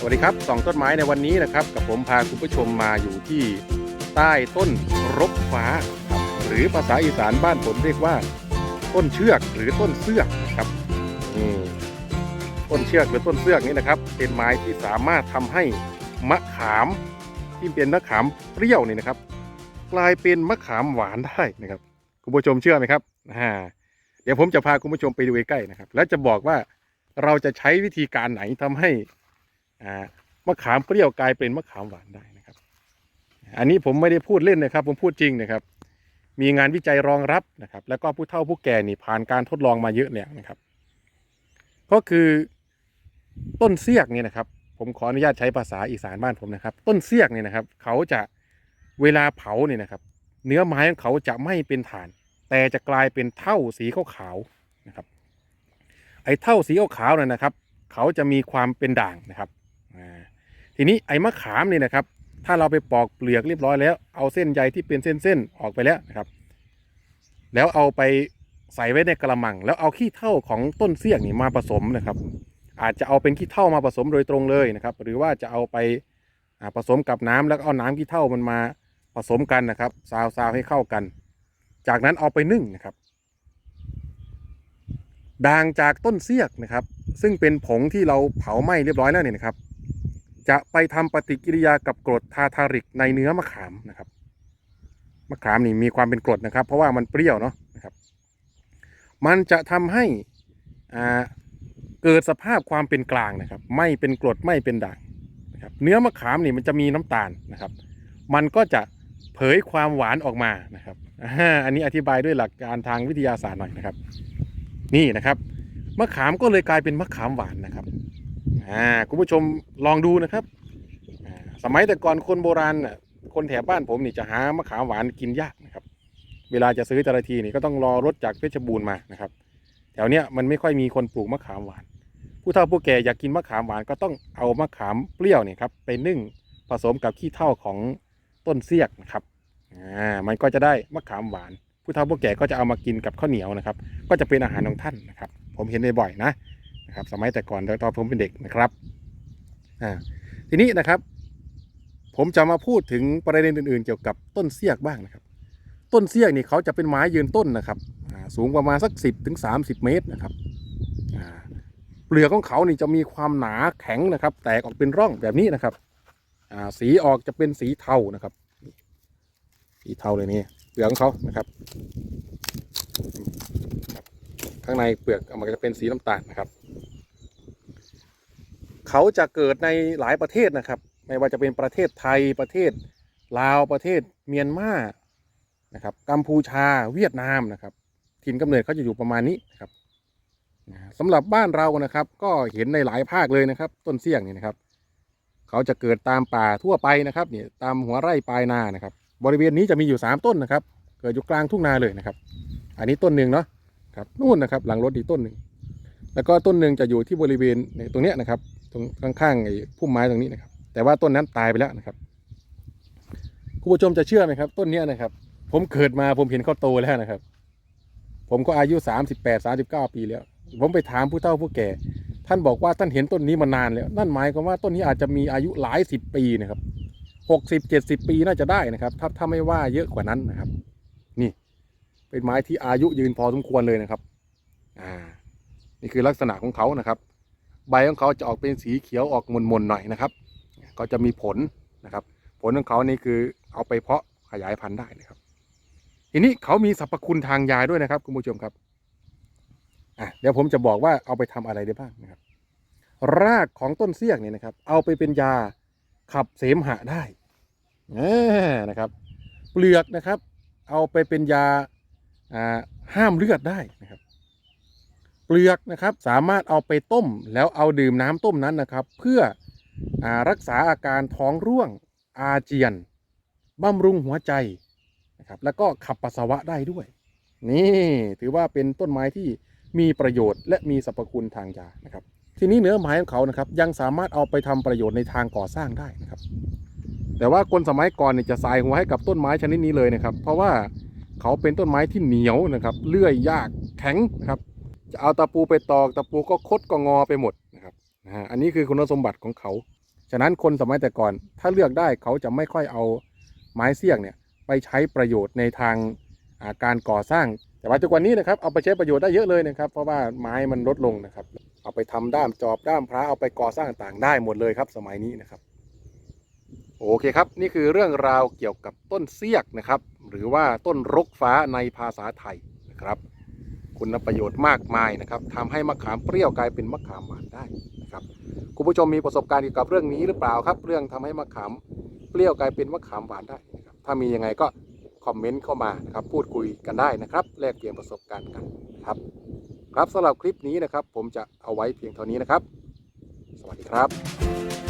สวัสดีครับสองต้นไม้ในวันนี้นะครับ กับผมพาคุณผู้ชมมาอยู่ที่ใต้ต้นรกฟ้าครับหรือภาษาอีสานบ้านผมเรียกว่า ต้นเชือกหรือต้นเสือกครับต้นเชือกหรือต้นเสือกนี่นะครับ เป็นไม้ที่สามารถทำให้มะขามที่เป็นมะขามเปรี้ยวนี่นะครับ กลายเป็นมะขามหวานได้นะครับ คุณผู้ชมเชื่อไหมครับอ่าเดี๋ยวผมจะพาคุณผู้ชมไปดูใกล้ๆนะครับ แล้วจะบอกว่าเราจะใช้วิธีการไหนทำให้ มะขามเปรี้ยวกลายเป็นมะขามหวานได้นะครับ อันนี้ผมไม่ได้พูดเล่นนะครับ ผมพูดจริงนะครับ มีงานวิจัยรองรับนะครับ แล้วก็ผู้เฒ่าผู้แก่นี่ผ่านการทดลองมาเยอะแล้วนะครับ ก็คือต้นเสียกเนี่ยนะครับ ผมขออนุญาตใช้ภาษาอีสานบ้านผมนะครับ ต้นเสียกเนี่ยนะครับ เขาจะเวลาเผาเนี่ยนะครับ เนื้อไม้ของเขาจะไม่เป็นฐาน แต่จะกลายเป็นเท่าสีขาวๆนะครับ ไอ้เท่าสีขาวๆนั่นนะครับ เขาจะมีความเป็นด่างนะครับ ทีนี้ไอ้มะขามนี่นะครับ ถ้าเราไปปอกเปลือกเรียบร้อยแล้ว เอาเส้นใยที่เป็นเส้นๆออกไปแล้วนะครับ แล้วเอาไปใส่ไว้ในกระมัง แล้วเอาขี้เถ้าของต้นเสี้ยงนี่มาผสมนะครับ อาจจะเอาเป็นขี้เถ้ามาผสมโดยตรงเลยนะครับ หรือว่าจะเอาไปผสมกับน้ำแล้วเอาน้ำขี้เถ้ามันมาผสมกันนะครับซาวซาวให้เข้ากัน จากนั้นเอาไปนึ่งนะครับด่างจากต้นเสียกนะครับ ซึ่งเป็นผงที่เราเผาไหม้เรียบร้อยแล้วเนี่ยนะครับ จะไปทำปฏิกิริยากับกรดทาทาริกในเนื้อมะขามนะครับมะขามนี่มีความเป็นกรดนะครับ เพราะว่ามันเปรี้ยวเนาะนะครับ มันจะทำให้อ่าเกิดสภาพความเป็นกลางนะครับ ไม่เป็นกรดไม่เป็นด่างนะครับ เนื้อมะขามนี่มันจะมีน้ำตาลนะครับ มันก็จะเผยความหวานออกมานะครับอันนี้อธิบายด้วยหลักการทางวิทยาศาสตร์หน่อยนะครับ นี่นะครับมะขามก็เลยกลายเป็นมะขามหวานนะครับ อ่าคุณผู้ชมลองดูนะครับ สมัยแต่ก่อนคนโบราณน่ะคนแถบบ้านผมนี่จะหามะขามหวานกินยากนะครับ เวลาจะซื้อแต่ละทีนี่ก็ต้องรอรถจากเพชรบูรณ์มานะครับ แถวเนี้ยมันไม่ค่อยมีคนปลูกมะขามหวาน ผู้เฒ่าผู้แก่อยากกินมะขามหวานก็ต้องเอามะขามเปรี้ยวนี่ครับไปนึ่งผสมกับขี้เถ้าของต้นเสียกนะครับอ่ามันก็จะได้มะขามหวาน ผู้เฒ่าผู้แก่ก็จะเอามากินกับข้าวเหนียวนะครับ ก็จะเป็นอาหารของท่านนะครับ ผมเห็นบ่อยๆนะ นะครับ สมัยแต่ก่อนตอนผมเป็นเด็กนะครับอ่าทีนี้นะครับ ผมจะมาพูดถึงประเด็นอื่น ๆ เกี่ยวกับต้นเสียกบ้างนะครับ ต้นเสียกนี่เขาจะเป็นไม้ยืนต้นนะครับสูงประมาณสัก 10ถึง30 เมตรนะครับเปลือกของเขานี่จะมีความหนาแข็งนะครับ แตกออกเป็นร่องแบบนี้นะครับสีออกจะเป็นสีเทานะครับ สีเทาเลยนี่เปลือกของเขานะครับ ข้างในเปลือกมันก็จะเป็นสีน้ำตาลนะครับ เขาจะเกิดในหลายประเทศนะครับ ไม่ว่าจะเป็นประเทศไทยประเทศลาวประเทศเมียนมานะครับกัมพูชาเวียดนามนะครับ ถิ่นกำเนิดเขาจะอยู่ประมาณนี้นะครับนะสำหรับบ้านเรานะครับ ก็เห็นในหลายภาคเลยนะครับ ต้นเสี่ยงนี่นะครับ เขาจะเกิดตามป่าทั่วไปนะครับเนี่ยตามหัวไร่ปลายนานะครับ บริเวณนี้จะมีอยู่สามต้นนะครับ เกิดอยู่กลางทุ่งนาเลยนะครับ อันนี้ต้นหนึ่งเนาะครับนู่นนะครับ หลังรถอีกต้นหนึ่งแล้วก็ต้นหนึ่งจะอยู่ที่บริเวณในตรงเนี้ยนะครับ ตรงข้างๆไอ้พุ่มไม้ตรงนี้นะครับ แต่ว่าต้นนั้นตายไปแล้วนะครับคุณผู้ชมจะเชื่อไหมครับ ต้นเนี้นะครับ ผมเกิดมาผมเห็นเขาโตแล้วนะครับ ผมก็อายุสามสิบแปดสามสิบเก้าปีแล้ว ผมไปถามผู้เฒ่าผู้แก่ ท่านบอกว่าท่านเห็นต้นนี้มานานแล้ว นั่นหมายความว่าต้นนี้อาจจะมีอายุหลายสิบปีนะครับหกสิบเจ็ดสิบปีน่าจะได้นะครับ ถ้าถ้าไม่ว่าเยอะกว่านั้นนะครับ นี่ เป็นไม้ที่อายุยืนพอสมควรเลยนะครับ อ่า นี่คือลักษณะของเขานะครับ ใบของเขาจะออกเป็นสีเขียวออกมนๆหน่อยนะครับ ก็จะมีผลนะครับ ผลของเขานี่คือเอาไปเพาะขยายพันธุ์ได้นะครับ ทีนี้เขามีสรรพคุณทางยาด้วยนะครับคุณผู้ชมครับอะเดี๋ยวผมจะบอกว่าเอาไปทำอะไรได้บ้างนะครับ รากของต้นเสี้ยกเนี่ยนะครับ เอาไปเป็นยาขับเสมหะได้นะครับ เปลือกนะครับ เอาไปเป็นยาอ่าห้ามเลือดได้นะครับ เปลือกนะครับ สามารถเอาไปต้มแล้วเอาดื่มน้ำต้มนั้นนะครับ เพื่ออรักษาอาการท้องร่วงอาเจียนบำรุงหัวใจนะครับแล้วก็ขับปัสสาวะได้ด้วย นี่ถือว่าเป็นต้นไม้ที่มีประโยชน์ และมีสรรพคุณทางยานะครับ ทีนี้เนื้อไม้ของเขานะครับยังสามารถเอาไปทำประโยชน์ในทางก่อสร้างได้นะครับ แต่ว่าคนสมัยก่อนเนี่ยจะสายหัวให้กับต้นไม้ชนิดนี้เลยนะครับ เพราะว่าเขาเป็นต้นไม้ที่เหนียวนะครับเลื่อยยากแข็งนะครับ จะเอาตะปูไปตอกตะปูก็คดก็งอไปหมดนะครับนะฮะอันนี้คือคุณสมบัติของเขา ฉะนั้นคนสมัยแต่ก่อน ถ้าเลือกได้เขาจะไม่ค่อยเอาไม้เสียงเนี่ยไปใช้ประโยชน์ในทางาการก่อสร้าง แต่ว่าทุกวันนี้นะครับเอาไปใช้ประโยชน์ได้เยอะเลยนะครับเพราะว่าไม้มันลดลงนะครับ เอาไปทำด้ามจอบด้ามพระเอาไปก่อสร้างต่างได้หมดเลยครับ สมัยนี้นะครับโอเคครับ นี่คือเรื่องราวเกี่ยวกับต้นเสียกนะครับ หรือว่าต้นรกฟ้าในภาษาไทยนะครับ คุณประโยชน์มากมายนะครับทำให้มะขามเปรี้ยวกลายเป็นมะขามหวานได้นะครับคุณผู้ชมมีประสบการณ์เกี่ยวกับเรื่องนี้หรือเปล่าครับ เรื่องทำให้มะขามเปรี้ยวกลายเป็นมะขามหวานได้นะครับถ้ามียังไงก็คอมเมนต์เข้ามานะครับพูดคุยกันได้นะครับ แลกเปลี่ยนประสบการณ์กันนะครับ ครับสำหรับคลิปนี้นะครับ ผมจะเอาไว้เพียงเท่านี้นะครับ สวัสดีครับ